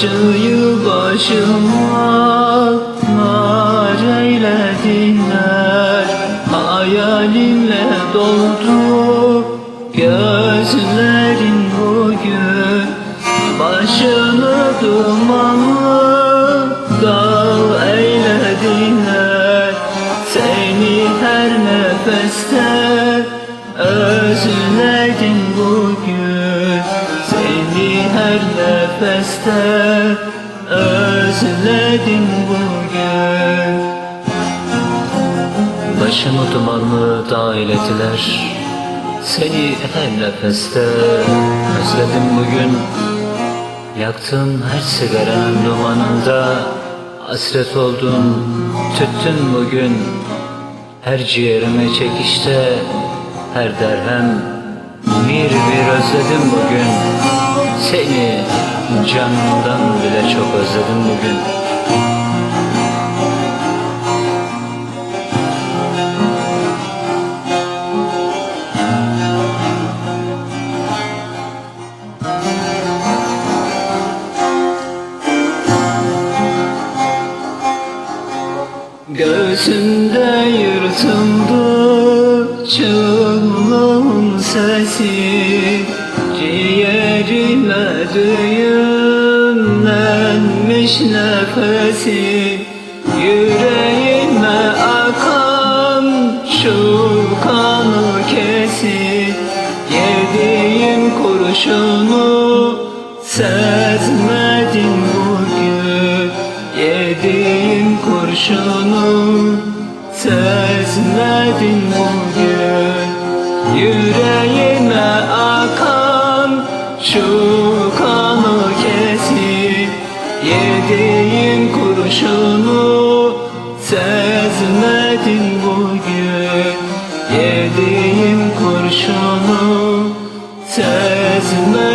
acıyı başıma nar eylediler. Hayalinle doldu gözlerin bugün. Başını dumanlı dağ eylediler. Seni her nefeste özledim bugün nefeste özledim bugün. Başımı dumanlı eylediler Seni her nefeste özledim bugün. Yaktığın her sigaranın dumanında Hasret oldum, tüttün bugün. Her ciğerime çekişte Her derhem Bir bir özledim bugün. Seni canımdan bile çok özledim bugün. Göğsünde yırtıldı çığlığın sesi Ciğerime düğümlenmiş nefesi Yüreğime akan şu kanı kesin Yediğim kurşunu sezmedin bugün. Yediğim kurşunu sezmedin bugün. Yüreğime akan şu kanı Yediğim kurşunu sezmedin bugün. Yediğim kurşunu sezmedin